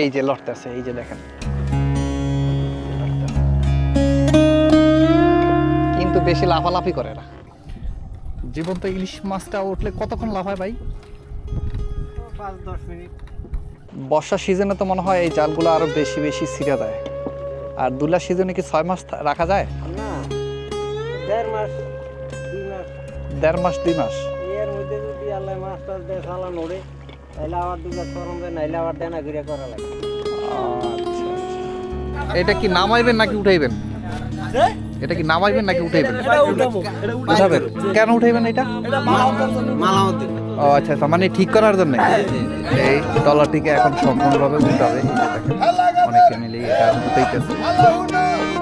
এই যে লড়তেছে এই যে দেখেন। কিন্তু বেশি লাফালাফি করে না। জীবন্ত ইলিশ মাছটা উঠলে কতক্ষণ লাভ হয় ভাই? পাঁচ দশ মিনিট। বর্ষার সিজনে তো মনে হয় এই জালগুলো আরও বেশি বেশি ছিঁড়ে যায়। আর দুলার সিজনে কি ছয় মাস রাখা যায়? না দেড় মাস দুই মাস। দেড় মাস দুই মাস। এর মধ্যে যদি আল্লাহ মাছ টাছ দিয়ে ওড়ে। তাহলে আবার দুটো গরম নাইলে আবার দেনা ঘুরে করা লাগে। আচ্ছা। এটা কি নামাইবেন নাকি উঠাইবেন? এটা কি নামাইবেন নাকি উঠাইবেন? উঠাবেন? কেন উঠাইবেন এটা? ও আচ্ছা আচ্ছা মানে ঠিক করার জন্য? এই ডলারটিকে এখন সম্পূর্ণভাবে উঠাবে অনেকে মিলে এটা উঠাইতেছে।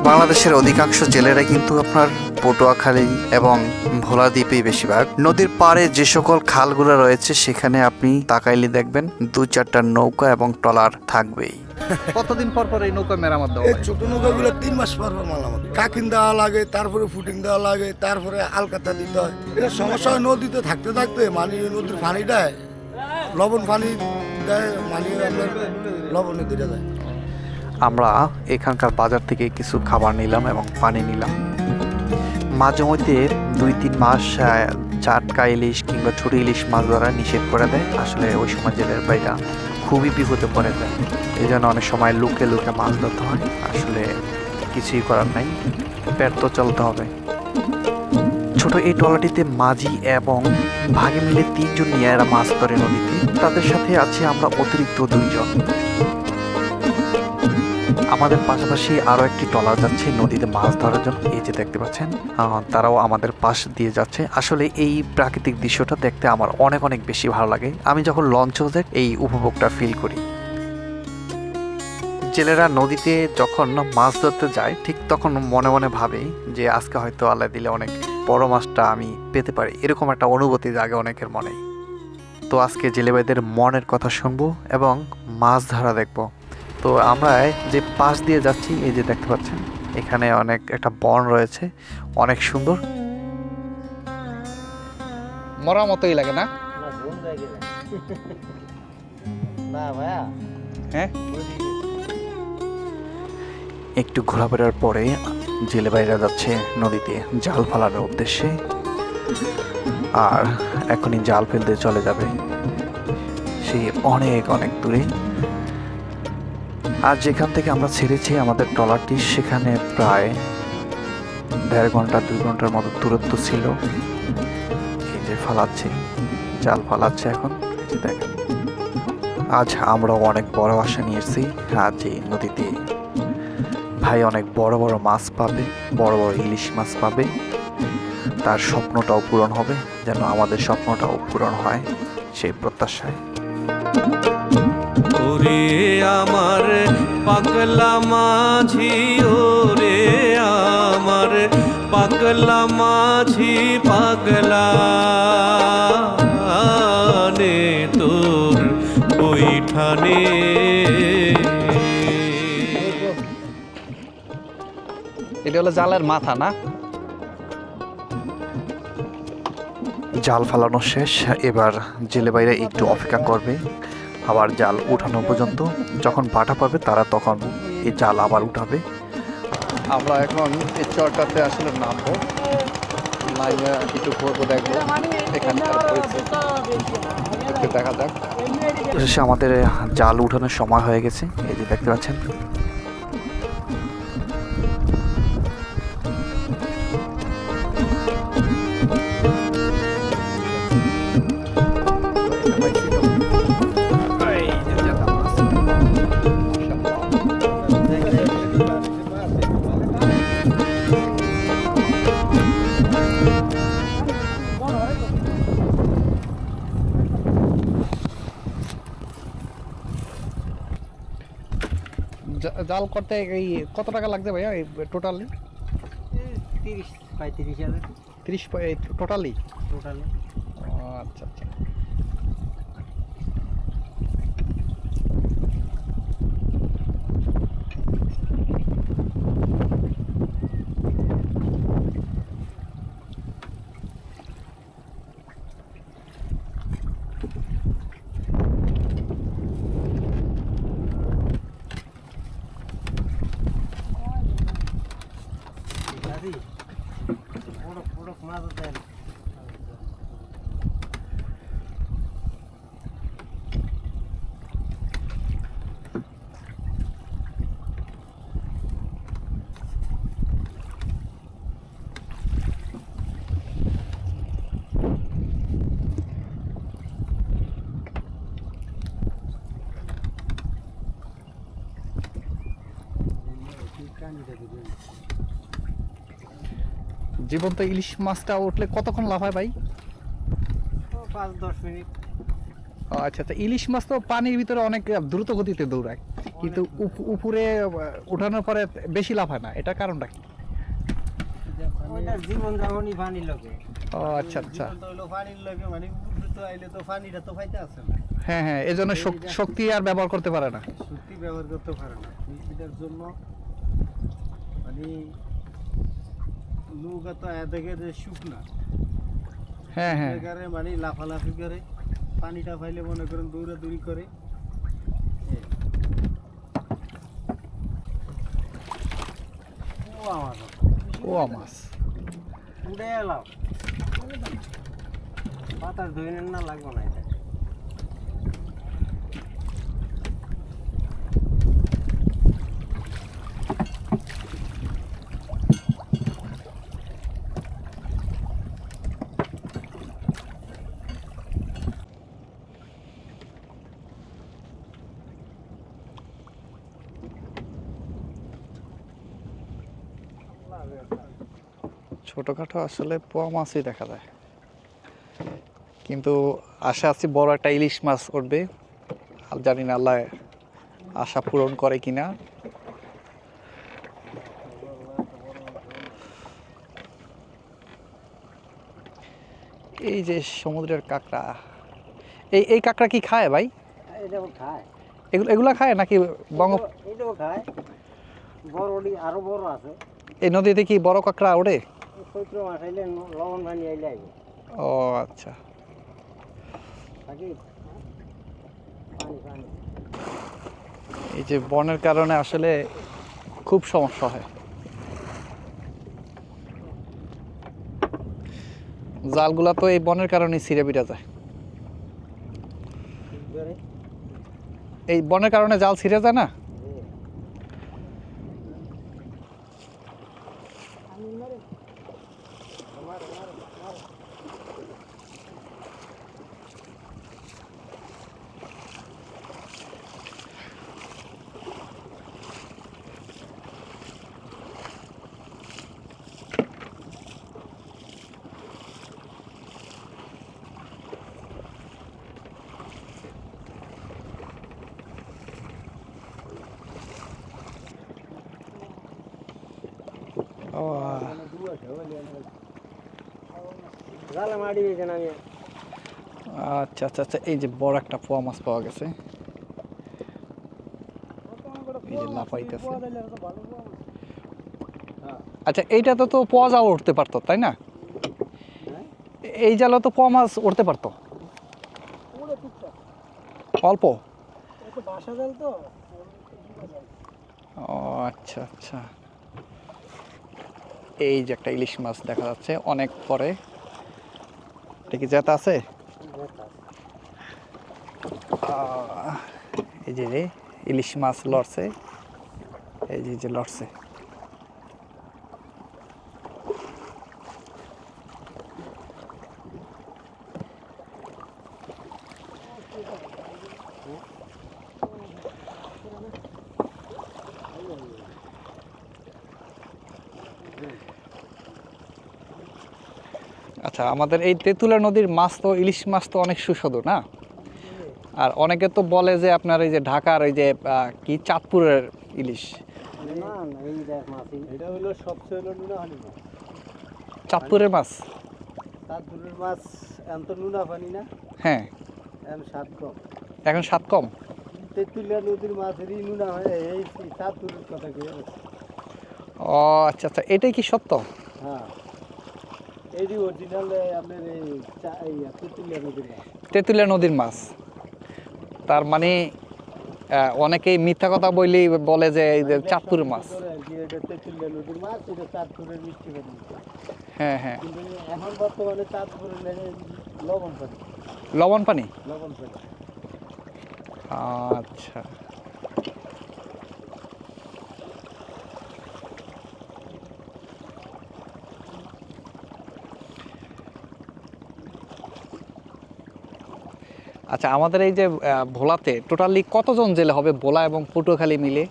বাংলাদেশের অধিকাংশ জেলেরা কিন্তু আপনার পটুয়াখালী এবং ভোলা দ্বীপেই বেশিরভাগ। নদীর পাড়ে যে সকল খালগুলো রয়েছে সেখানে আপনি তাকাইলে দেখবেন দু চারটা নৌকা এবং ট্রলার থাকবেই। কতদিন পর পর এই নৌকা মেরামত দেওয়া এই হয়? ছোট নৌকাগুলো তিন মাস পর পর মালামাল কাকিন দেওয়া লাগে তারপরে ফুটিং দেওয়া লাগে তারপরে আলকাতা দিতে হয়। এটা সমস্যা হয় নদীতে থাকতে থাকতে মানে নদীর পানিটায় লবণ পানি দেয় মানে আপনার লবণে দিতে যায়। আমরা এখানকার বাজার থেকে কিছু খাবার নিলাম এবং পানি নিলাম। মাঝে মধ্যে দুই তিন মাস চাটকা ইলিশ কিংবা ছোট ইলিশ মাছ ধরা নিষেধ করে দেয়। আসলে ওই সময় জেলের বাইরা খুবই বিপদে পড়ে যায়। এই জন্য অনেক সময় লুকে লুকে মাছ ধরতে হয়। আসলে কিছুই করার নাই। পেট তো চলতে হবে। ছোট এই ট্রলাটিতে মাঝি এবং ভাগে মিলে তিনজন নিয়ে এরা মাছ ধরে নদীতে। তাদের সাথে আছে আমরা অতিরিক্ত দুইজন। আমাদের পাশাপাশি আরও একটি ট্রলার যাচ্ছে, নদীতে মাছ ধরার জন্য। এই যে দেখতে পাচ্ছেন তারাও আমাদের পাশ দিয়ে যাচ্ছে। আসলে এই প্রাকৃতিক দৃশ্যটা দেখতে আমার অনেক অনেক বেশি ভালো লাগে। আমি যখন লঞ্চ যাই এই উপভোগটা ফিল করি। জেলেরা নদীতে যখন মাছ ধরতে যায়, ঠিক তখন মনে মনে ভাবে যে আজকে হয়তো আল্লাহ দিলে অনেক বড় মাছটা আমি পেতে পারি। এরকম একটা অনুভূতি জাগে অনেকের মনে। তো আজকে জেলেবাইদের মনের কথা শুনব এবং মাছ ধরা দেখব। তো আমরা যে পাশ দিয়ে যাচ্ছি এই যে দেখতে পাচ্ছেন এখানে অনেক একটা বন রয়েছে অনেক সুন্দর। মরার মতোই লাগে না? হ্যাঁ? একটু ঘোরাফেরার পরে জেলে বাইরা যাচ্ছে নদীতে জাল ফালানোর উদ্দেশ্যে। আর এখনই জাল ফেলতে চলে যাবে। সেই অনেক অনেক দূরে। আর যেখান থেকে আমরা ছেড়েছি, আমাদের ট্রলারটি সেখানে প্রায় দেড় ঘণ্টা, দুই ঘণ্টার মতো দূরত্ব ছিল। এই যে ফালাচ্ছে জাল ফালাচ্ছে এখন। দেখেন, আজ আমরা অনেক বড় আশা নিয়ে এসেছি। আজ এই নদীতে ভাই অনেক বড় বড় মাছ পাবে, বড় বড় ইলিশ মাছ পাবে। তার স্বপ্নটাও পূরণ হবে, যেন আমাদের স্বপ্নটাও পূরণ হয় সেই প্রত্যাশায়। ওরে আমার পাগলা মাঝি ওরে আমার পাগলা মাঝি পাগলা নে তোর বৈঠানে। এটা হলো জালের মাথা না? জাল ফালানো শেষ। এবার জেলে বাইরে একটু অপেক্ষা করবে। আবার জাল উঠানো পর্যন্ত যখন বাটা পাবে তারা তখন এই জাল আবার উঠাবে। আমরা এখন এই চরটাতে আসলে নামবো। নাইমে একটু ঘুরবো দেখব। এখানকার একটু দেখা যাক। শেষে আমাদের জাল উঠানোর সময় হয়ে গেছে। এই যে দেখতে পাচ্ছেন জাল করতে এই কত টাকা লাগবে ভাইয়া এই টোটালি তিরিশ পঁয়ত্রিশ হাজার। তিরিশ টোটালি টোটালি আচ্ছা আচ্ছা। puro fumado del জীবন্ত ইলিশ মাছটা উঠলে কতক্ষণ লাভ হয় ভাই? পাঁচ দশ মিনিট আচ্ছা আচ্ছা ইলিশ মাছ তো পানির ভিতরে অনেক দ্রুত গতিতে দৌড়ায়। কিন্তু উপ- উপরে আহ, ওঠানোর পরে বেশি লাভ হয় না। এটা কারণটা কি? ওইটার জীবন যাপনই পানির লোকে ও আচ্ছা আচ্ছা। তো পানির লোকে মানে তো আইলে তো পানিটা তো পাইতে না। হ্যাঁ হ্যাঁ এই জন্য শক্তি আর ব্যবহার করতে পারে না। সত্যি ব্যবহার করতে পারে না। এটার জন্য মানে নৌকা তো এদিকে যে শুকনা হ্যাঁ হ্যাঁ। করে মানে লাফালাফি করে পানিটা পাইলে মনে করেন দৌড়াদৌড়ি করে। ও মাছ। উড়ে এলাম। পাতার ধুইনের না লাগবে না এটা। ছোটখাটো আসলে পোয়া মাছই দেখা যায়। কিন্তু আশা আছি বড় একটা ইলিশ মাছ উঠবে। আর জানি না আল্লাহ আশা পূরণ করে কিনা। এই যে সমুদ্রের কাঁকড়া। এই এই কাঁকড়া কি খায় ভাই? এগুলো এগুলা খায় নাকি বঙ্গ খায়। বড়ডি আরও বড় আছে। এই নদীতে কি বড় কাঁকড়া ওঠে? এই চৈত্র মাস আইলে লবণ পানি আইলে আইবে। ও আচ্ছা। এই যে বনের কারণে আসলে খুব সমস্যা হয়। জালগুলা তো এই বনের কারণে ছিঁড়ে বিড়া যায়। এই বনের কারণে জাল ছিঁড়ে যায় না ও জালে মারি দিয়েছেন আমি আচ্ছা আচ্ছা আচ্ছা এই যে বড় একটা পোয়া মাছ পাওয়া গেছে। এই যে লাফাইতেছে। আচ্ছা এইটা তো তো পোয়া জাল উঠতে পারতো তাই না? এই জালে তো পোয়া মাছ উঠতে পারতো। অল্প? ও আচ্ছা আচ্ছা। এই যে একটা ইলিশ মাছ দেখা যাচ্ছে অনেক পরে। এটা কি জাত আছে? এই যে রে ইলিশ মাছ লড়ছে। এই যে এই যে লড়ছে। আচ্ছা আমাদের এই তেঁতুলা নদীর মাছ তো ইলিশ মাছ তো অনেক সুস্বাদু না? আর অনেকে তো বলে যে আপনার এই যে ঢাকার ওই যে কি চাঁদপুরের ইলিশ? দেখ মাছ। চাঁদপুরের মাছ? এত নুনা পানি না হ্যাঁ। স্বাদ কম। এখন স্বাদ কম? তেঁতুলিয়া নদীর মাছেরই নুনা হয় এই কথা ও আচ্ছা আচ্ছা এটাই কি সত্য? হ্যাঁ। এইটি অরিজিনাল আপনার এই চা- নদীর মাছ। তেঁতুলিয়া নদীর মাছ। তার মানে অনেকেই মিথ্যা কথা বললেই বলে যে এই যে চাঁদপুরের মাছ। তেঁতুলিয়া হ্যাঁ হ্যাঁ। কিন্তু এখন বর্তমানে চাঁদপুরের লবণ পানি। লবণ পানি? লবণ পানি। আচ্ছা। আচ্ছা আমাদের এই যে ভোলাতে টোটালি কতজন জেলে হবে ভোলা এবং পটুয়াখালী মিলে?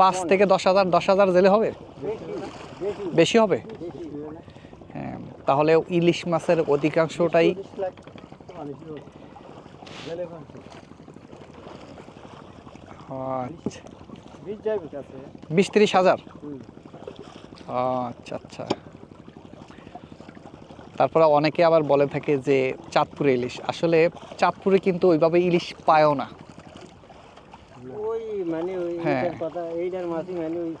পাঁচ থেকে দশ হাজার দশ হাজার জেলে হবে? বেশি হবে? হ্যাঁ তাহলে ইলিশ মাছের অধিকাংশটাই। আচ্ছা। বিশ তিরিশ হাজার? আচ্ছা তারপরে অনেকে আবার বলে থাকে যে চাঁদপুরে ইলিশ। আসলে চাঁদপুরে কিন্তু ওইভাবে ইলিশ পায়ও না। ওই মানে ওই হ্যাঁ। এইটার কথা এইটার মাছই মানে ওই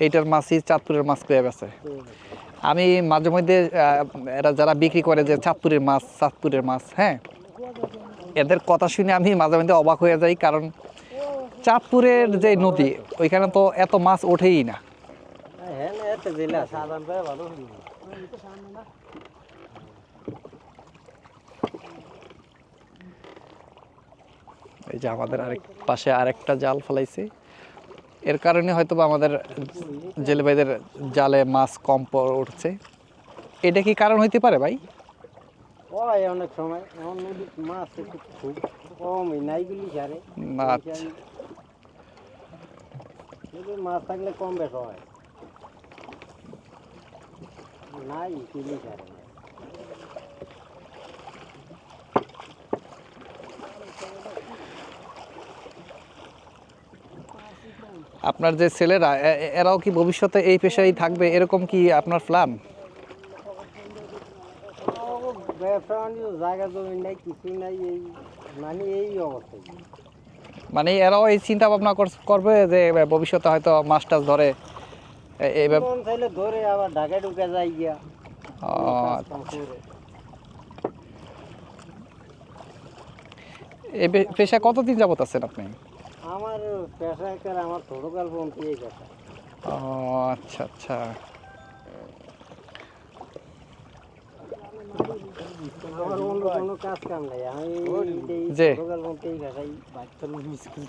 এইটার মাছই চাঁদপুরের মাছ পেয়ে গেছে। আমি মাঝে মধ্যে এরা যারা বিক্রি করে যে চাঁদপুরের মাছ চাঁদপুরের মাছ হ্যাঁ এদের কথা শুনে আমি মাঝে মধ্যে অবাক হয়ে যাই কারণ চাঁদপুরের যে নদী ওইখানে তো এত মাছ ওঠেই না। হ্যাঁ এই যে আমাদের আরেক পাশে আরেকটা জাল ফেলাইছে। এর কারণে হয়তো আমাদের জেলে ভাইদের জালে মাছ কম উঠছে। এটা কি কারণ হইতে পারে ভাই? হয় অনেক সময়। এখন নদীর মাছ একটু খুব কমই নাইগুলি সারে। আচ্ছা। মাছ থাকলে কম বেশ হয়। আপনার যে ছেলেরা এরাও কি ভবিষ্যতে এই পেশায় থাকবে? এরকম কি আপনার প্ল্যান? মানে এরাও এই চিন্তা ভাবনা কর- করবে যে ভবিষ্যতে হয়তো মাছ ধরে এ- এই ব্যাপ- মন চাইলে ধরে আবার ঢাকা ঢুকে যায় গিয়া। এই পে- পেশা কতদিন যাবত আছেন আপনি? আমার পেশা করে আমার ছোটকাল পর্যন্ত এই পেশা। ও আচ্ছা আচ্ছা। আমার অন্য কোনো কাজ কাম নাই। আমি ছোটকাল পর্যন্ত এই পেশাই বাচ্চা স্কুল।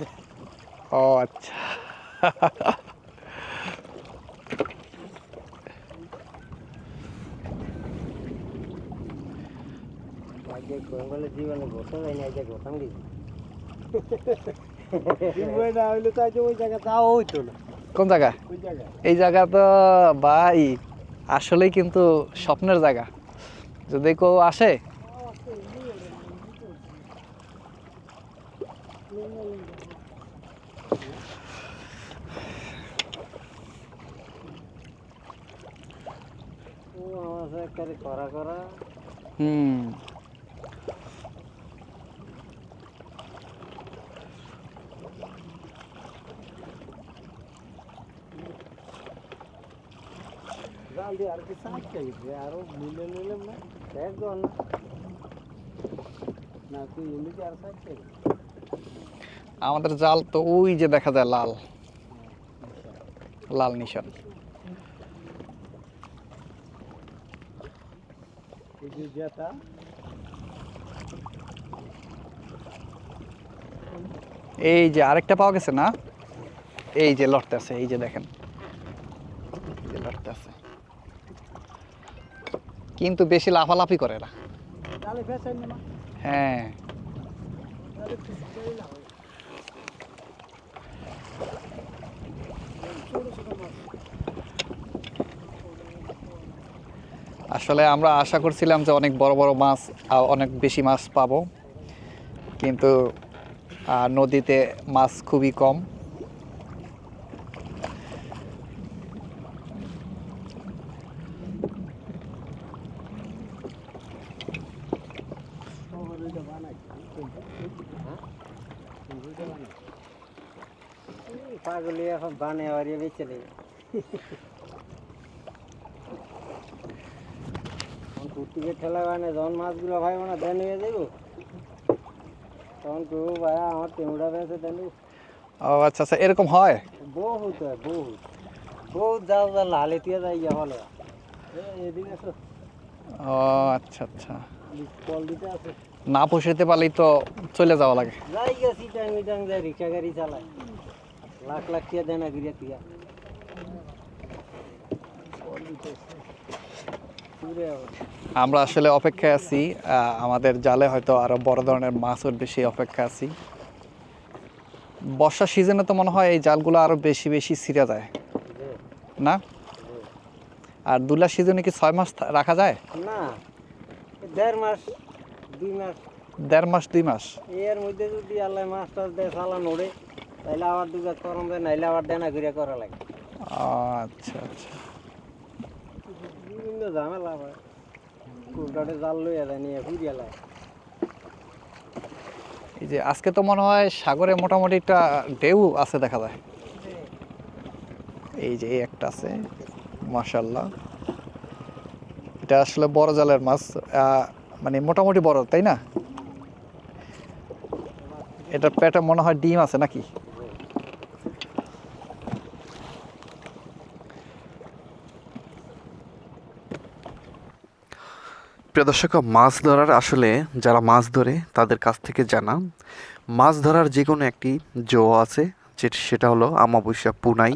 ও আচ্ছা। গেছি না হইলে তো ওই জায়গা হইতো না। কোন জায়গা? এই জায়গা তো ভাই আসলেই কিন্তু স্বপ্নের জায়গা। যদি কেউ আসে? হুম। আমাদের জাল তো ওই যে দেখা যায় লাল। লাল নিশান। এই যে যেটা এই যে আরেকটা পাওয়া গেছে না? এই যে লড়তে আছে এই যে দেখেন এই যে লড়তে আছে কিন্তু বেশি লাফালাফি করে না। হ্যাঁ। আসলে আমরা আশা করছিলাম যে অনেক বড় বড় মাছ অনেক বেশি মাছ পাবো। কিন্তু নদীতে মাছ খুবই কম। পাগলি এখন বানে হারিয়ে বেঁচে নেই কুর্তিকে ঠেলা বানে যখন মাছগুলো ভাই মানে দেন হয়ে যাব তখন কেউ ভাই আমার টেমুটা পেয়েছে তাহলে ও আচ্ছা আচ্ছা এরকম হয় বহুত হয় বহুত বহুত যাও যা লালে দিয়ে যাই গিয়া হলে এদিকে আসো ও আচ্ছা আচ্ছা কল দিতে আছে না পোষাইতে পারলেই তো চলে যাওয়া লাগে। যাই গেছি টাইম টাইম যাই রিক্সা গাড়ি চালায় লাখ লাখ টিয়া দেয় না গিরিয়া টিয়া। কল দিতে আছে। পুরে আবার। আমরা আসলে অপেক্ষায় আছি আমাদের জালে হয়তো আরও বড় ধরনের মাছ উঠবে সেই অপেক্ষা আছি। বর্ষার সিজনে তো মনে হয় এই জালগুলো আরও বেশি বেশি ছিঁড়ে যায়। না? আর দুলার সিজনে কি ছয় মাস রাখা যায়? না দেড় মাস দুই মাস। দেড় মাস দুই মাস? এর মধ্যে যদি আল্লাহ মাছ টাছ দেয় চালা নড়ে তাহলে আবার দুগা করম দেয় নাইলে আবার দেনা ঘুরিয়া করা লাগে। আচ্ছা আচ্ছা। বিভিন্ন ঝামেলা হয়। কুলটাতে জাল লইয়া যায় নিয়ে ঘুরিয়া লাগে এই যে আজকে তো মনে হয় সাগরে মোটামুটি একটা ঢেউ আছে দেখা যায়। এই যে একটা আছে মাশাল্লাহ এটা আসলে বড় জালের মাছ। আহ, মানে মোটামুটি বড়, তাই না? এটার পেটে মনে হয় ডিম আছে নাকি? প্রিয় দর্শক, মাছ ধরার আসলে যারা মাছ ধরে তাদের কাছ থেকে জানা। মাছ ধরার যে কোনো একটি জো আছে সেটা হলো আমাবস্যা পুনাই।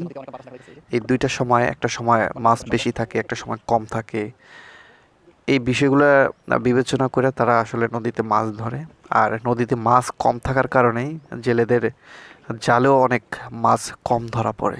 এই দুইটা সময় একটা সময় মাছ বেশি থাকে, একটা সময় কম থাকে। এই বিষয়গুলো বিবেচনা করে তারা আসলে নদীতে মাছ ধরে। আর নদীতে মাছ কম থাকার কারণেই জেলেদের জালেও অনেক মাছ কম ধরা পড়ে।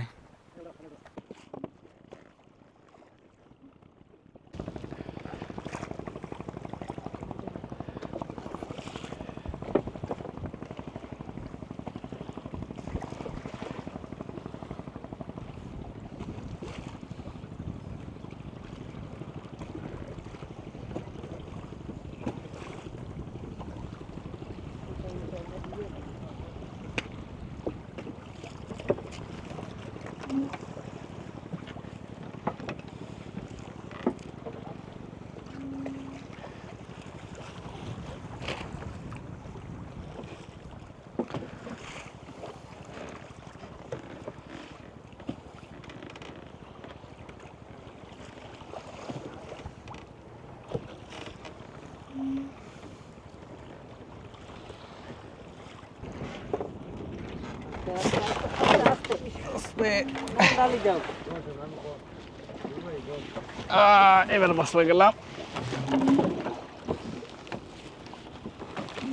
এবার মাছ হয়ে গেলাম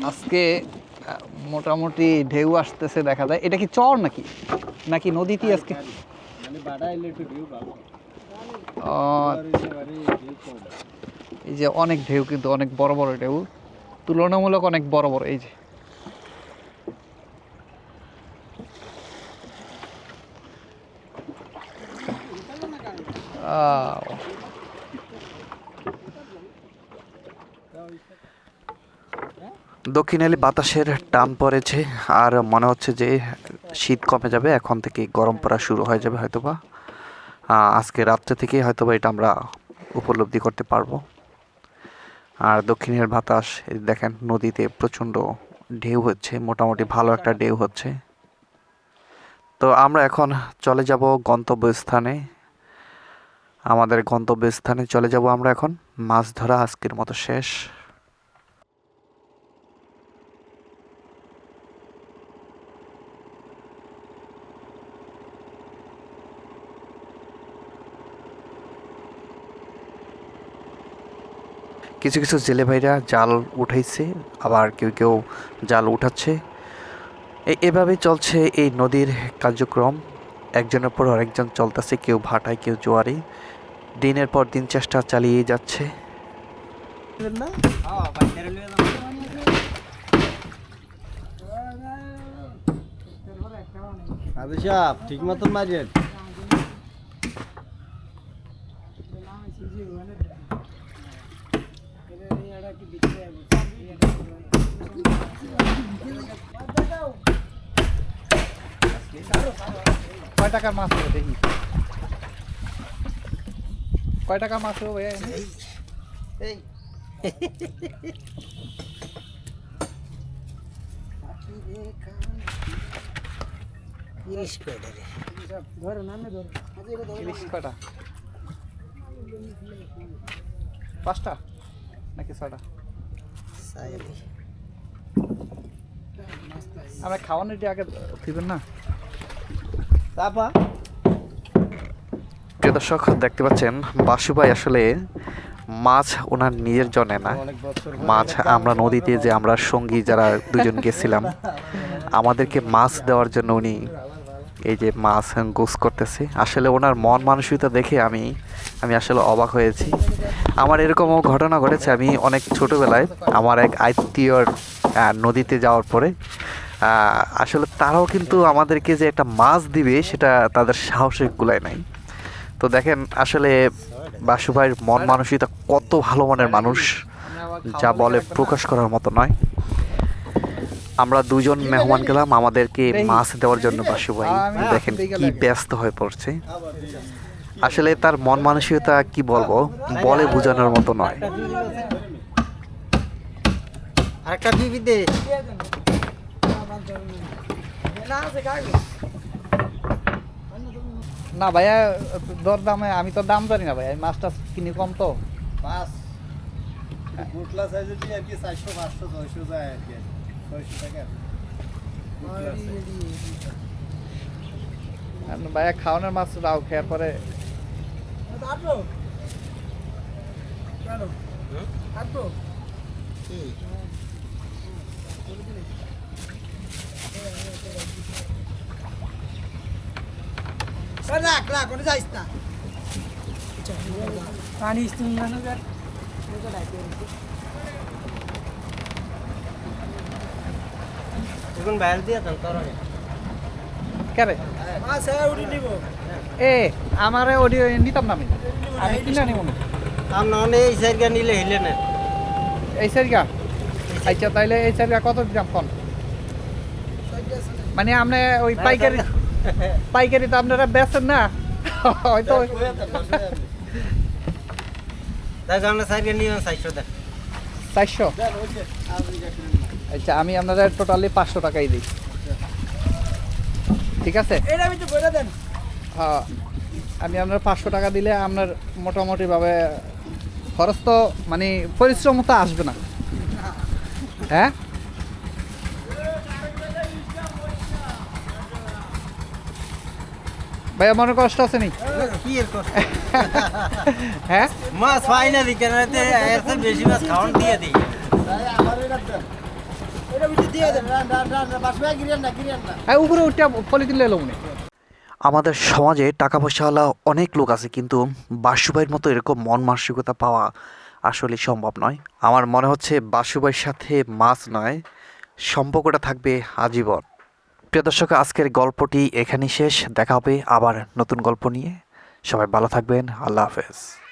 আজকে মোটামুটি ঢেউ আসতেছে দেখা যায়। এটা কি চর নাকি? নাকি নদীতে আজকে? মানে এই যে অনেক ঢেউ কিন্তু অনেক বড় বড় ঢেউ। তুলনামূলক অনেক বড় বড় এই যে। আহ, দক্ষিণালি বাতাসের টান পড়েছে আর মনে হচ্ছে যে শীত কমে যাবে এখন থেকে গরম পড়া শুরু হয়ে যাবে হয়তোবা। আজকে রাত্রে থেকেই হয়তোবা এটা আমরা উপলব্ধি করতে পারব। আর দক্ষিণের বাতাস দেখেন নদীতে প্রচণ্ড ঢেউ হচ্ছে মোটামুটি ভালো একটা ঢেউ হচ্ছে। তো আমরা এখন চলে যাব গন্তব্যস্থানে। আমাদের গন্তব্যস্থানে চলে যাব আমরা এখন। মাছ ধরা আজকের মতো শেষ। কিছু কিছু জেলে ভাইরা জাল উঠাইছে, আবার কেউ কেউ জাল উঠাচ্ছে। এভাবে চলছে এই নদীর কার্যক্রম। একজনের পর আরেকজন চলতেছে, কেউ ভাটায়, কেউ জোয়ারে। দিনের পর দিন চেষ্টা চালিয়ে যাচ্ছে। ঠিক মতন কয় টাকার মাছ দেখি। কয় টাকার মাছ হবে? ভাইয়া এনে? ইলিশ কয়টা রে ইলিশ কয়টা পাঁচটা? নাকি ছয়টা? চাইলি আমরা খাওয়ানোর আগে দিবেন না? তাপা প্রিয় দর্শক দেখতে পাচ্ছেন বাসু ভাই আসলে মাছ ওনার নিজের জন্য না। মাছ আমরা নদীতে যে আমরা সঙ্গী যারা দুজন গেছিলাম আমাদেরকে মাছ দেওয়ার জন্য উনি এই যে মাছ গোস করতেছে। আসলে ওনার মন মানসিকতা দেখে আমি আমি আসলে অবাক হয়েছি। আমার এরকমও ঘটনা ঘটেছে আমি অনেক ছোটোবেলায় আমার এক আত্মীয়র নদীতে যাওয়ার পরে আসলে তারাও কিন্তু আমাদেরকে যে একটা মাছ দিবে সেটা তাদের সাহসের কুলায় নাই। তো দেখেন আসলে বাসু ভাইয়ের মন মানসিকতা কত ভালো মনের মানুষ, যা বলে প্রকাশ করার মতো নয়। আমরা দুজন মেহমান গেলাম, আমাদেরকে মাছ দেওয়ার জন্য বাসু ভাই। দেখেন কি ব্যস্ত হয়ে পড়ছে। আসলে তার মন মানসিকতা কি বলব, বলে বোঝানোর মতো নয়। আরেকটা বিবি দে। না ভাইয়া দর দামে আমি তো দাম জানি না ভাই আমি মাছটা কিনি কম তো। পাঁচ গুটলা সাইজে দিয়ে আর কি চারশো পাঁচশো ছয়শো যায় আর কি। ছয়শো টাকা। আর ভাইয়া খাওয়ানোর মাছ রাও খেয়ার পরে। রাখ রাখ ওটা যাইস না। পানি তুমি জানো যে এখন বাইরে দিয়ে দেন তোর কে রে? মাছ উড়ি নিব। এ আমারে অডিও নিতাম না আমি। আমি কিনে নিব না। আমরা অনেক এই সাইডটা নিলে হিলে না। এই সারিকা আচ্ছা তাইলে এই সারিকা কত দিতাম ফোন মানে আপনি ওই পাইকারি পাইকারি তো আপনারা বেচেন না? হয়তো চারশো আচ্ছা আমি আপনাদের টোটালি পাঁচশো টাকাই দিই। ঠিক আছে? হ্যাঁ আমি আপনার পাঁচশো টাকা দিলে আপনার মোটামুটিভাবে খরচ তো মানে পরিশ্রম তো আসবে না। হ্যাঁ? ভাইয়া মনে কষ্ট আছে নি? কি এর কষ্ট? হ্যাঁ? মাছ পাই না দিকে না এর থেকে বেশি মাছ খাওয়ান দিয়ে দিই। উপরে উঠে পলিথিন লেলো মনে আমাদের সমাজে টাকা পয়সাওয়ালা অনেক লোক আছে কিন্তু বাসুভাইয়ের মতো এরকম মন মানসিকতা পাওয়া আসলে সম্ভব নয়। আমার মনে হচ্ছে বাসুভাইয়ের সাথে মাছ নয় সম্পর্কটা থাকবে আজীবন। প্রিয় দর্শক, আজকের গল্পটি এখানেই শেষ। দেখা হবে আবার নতুন গল্প নিয়ে। সবাই ভালো থাকবেন। আল্লাহ হাফেজ।